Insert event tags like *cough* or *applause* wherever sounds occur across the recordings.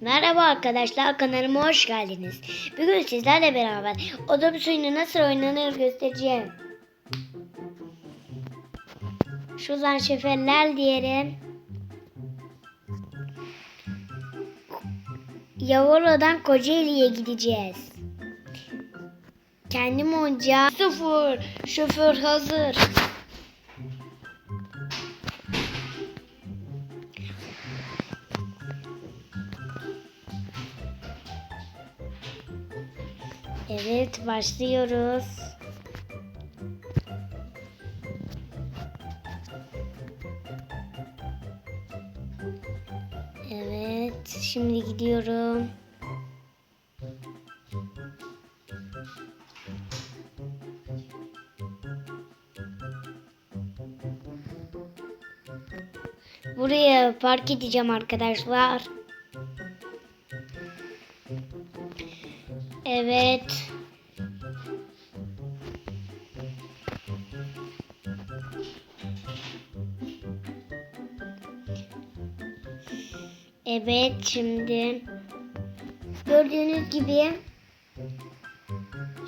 Merhaba arkadaşlar kanalıma hoş geldiniz. Bugün sizlerle beraber otobüs oyunu nasıl oynanır göstereceğim. Şuradan şoförler diyelim. Yavora'dan Kocaeli'ye gideceğiz. Kendim oynayacağım. Sıfır. Şoför hazır. Evet başlıyoruz. Evet şimdi gidiyorum. Buraya park edeceğim arkadaşlar. Evet. Evet şimdi gördüğünüz gibi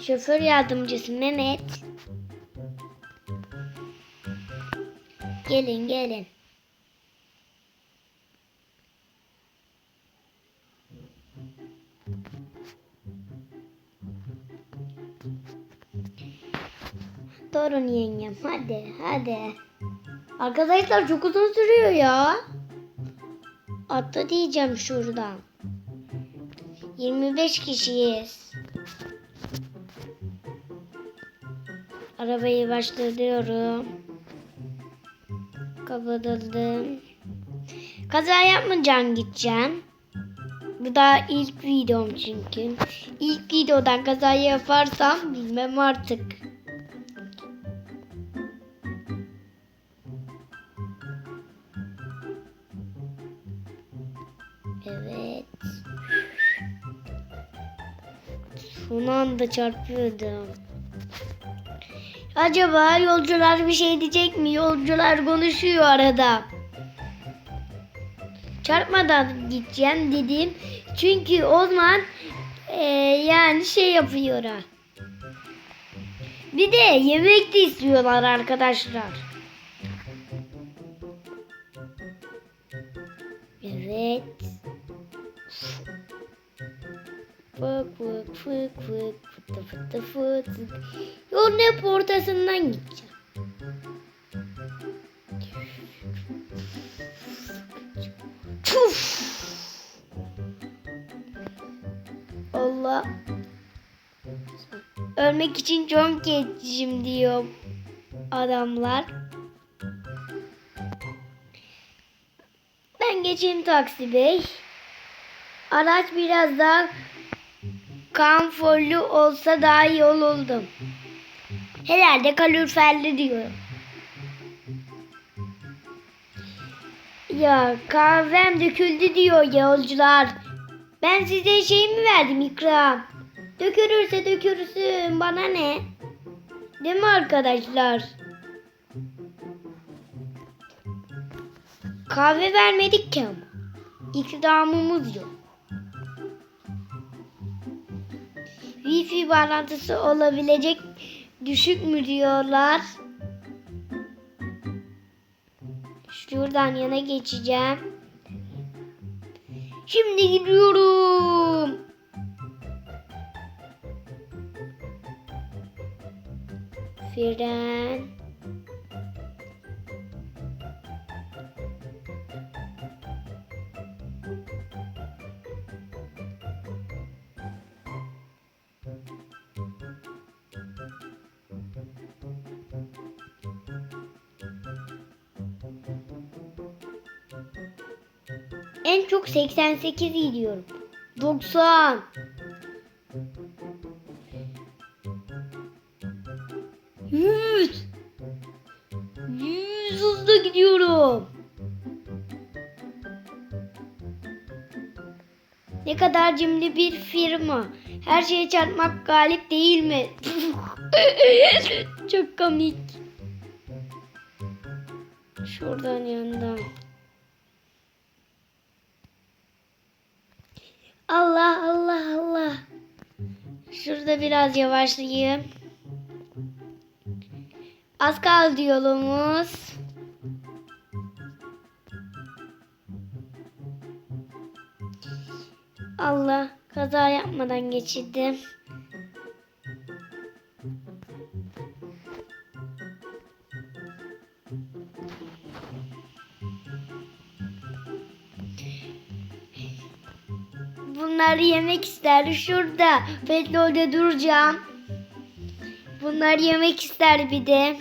şoför yardımcısı Mehmet gelin gelin Torun yengem hadi hadi. Arkadaşlar çok uzun sürüyor ya. Atla diyeceğim şuradan. 25 kişiyiz. Arabayı başlatıyorum. Kapatıldım. Kaza yapmayacağım gideceğim. Bu da ilk videom çünkü. İlk videodan kaza yaparsam bilmem artık. Evet. Son anda çarpıyordum. Acaba yolcular bir şey diyecek mi? Yolcular konuşuyor arada. Çarpmadan gideceğim dedim. Çünkü o zaman eee, yani şey yapıyor. ha. Bir de yemek de istiyorlar arkadaşlar. Evet. Fık fık fık fık fıtı fıtı fıtık. Yolun hep ortasından gideceğim. Çuf. Allah. Ölmek için çok geçim diyor adamlar. Ben geçeyim taksi bey. Araç biraz daha konforlu olsa daha iyi olurdum. Herhalde kaloriferli diyor. Ya kahvem döküldü diyor yolcular. Ben size şey mi verdim ikram? Dökülürse dökülsün bana ne? Değil mi arkadaşlar? Kahve vermedik ki ama. İkramımız yok. Wi-Fi bağlantısı olabilecek düşük mü diyorlar. Şuradan yana geçeceğim. Şimdi gidiyorum. Fren. En çok 88 gidiyorum. 90. Yüz. Yüz hızla gidiyorum. Ne kadar cimri bir firma. Her şeye çarpmak galip değil mi? *laughs* Çok komik. Şuradan yandan. Allah Allah Allah. Şurada biraz yavaşlayayım. Az kaldı yolumuz. Allah kaza yapmadan geçirdim. Bunları yemek ister. Şurada petrolde duracağım. Bunlar yemek ister bir de.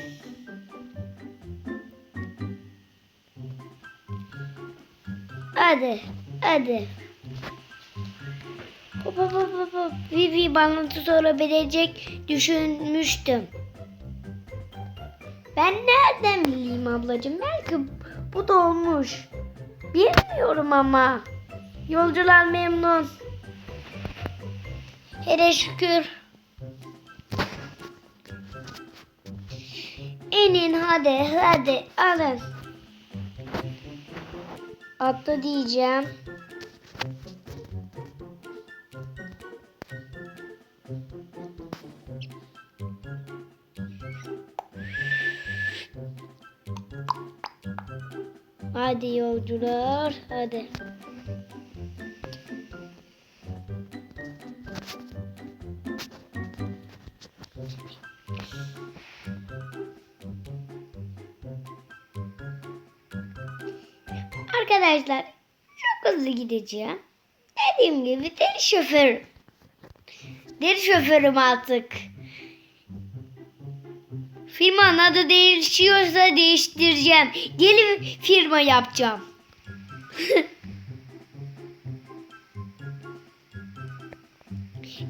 Hadi, hadi. Hop hop hop hop. Vivi bağlantı sorabilecek düşünmüştüm. Ben nereden bileyim ablacığım? Belki bu da olmuş. Bilmiyorum ama. Yolcular memnun. Hele şükür. İnin hadi hadi alın. Atla diyeceğim. Hadi yolcular hadi. Arkadaşlar çok hızlı gideceğim. Dediğim gibi deli şoför. Deli şoförüm artık. Firmanın adı değişiyorsa değiştireceğim. Yeni firma yapacağım. *laughs*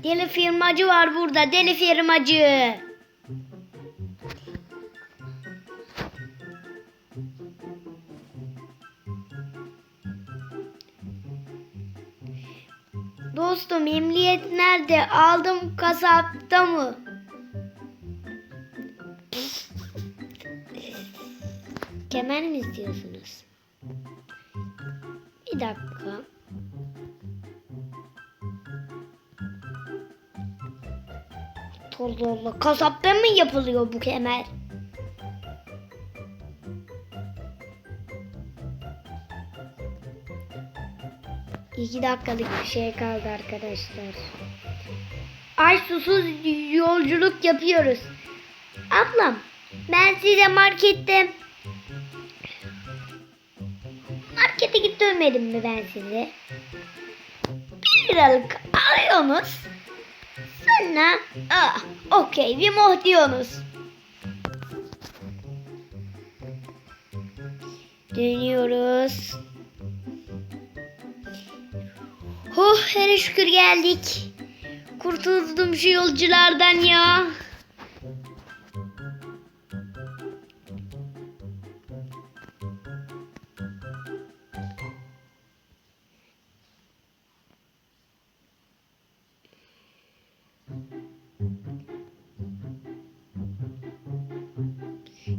deli firmacı var burada. Deli firmacı. Dostum emniyet nerede? Aldım kasapta mı? Kemer mi istiyorsunuz? Bir dakika. Allah Allah. Kasapta mı yapılıyor bu kemer? İki dakikalık bir şey kaldı arkadaşlar. Ay susuz yolculuk yapıyoruz. Ablam ben size markette markete git dönmedim mi ben size? Bir liralık alıyorsunuz. Sonra ah, okey bir moh diyorsunuz. Dönüyoruz. Oh hele şükür geldik. Kurtuldum şu yolculardan ya.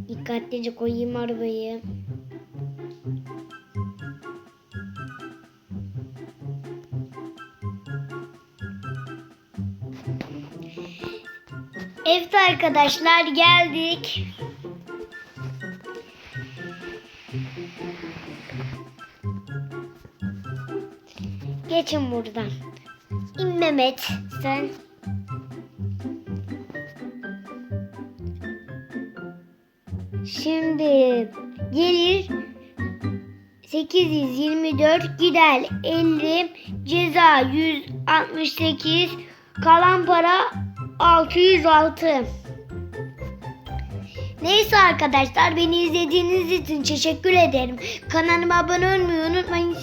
Dikkatlice koyayım arabayı. Evet arkadaşlar geldik. Geçin buradan. İn Mehmet sen. Şimdi gelir 824 gider 50 ceza 168 kalan para 606 Neyse arkadaşlar beni izlediğiniz için teşekkür ederim. Kanalıma abone olmayı unutmayın.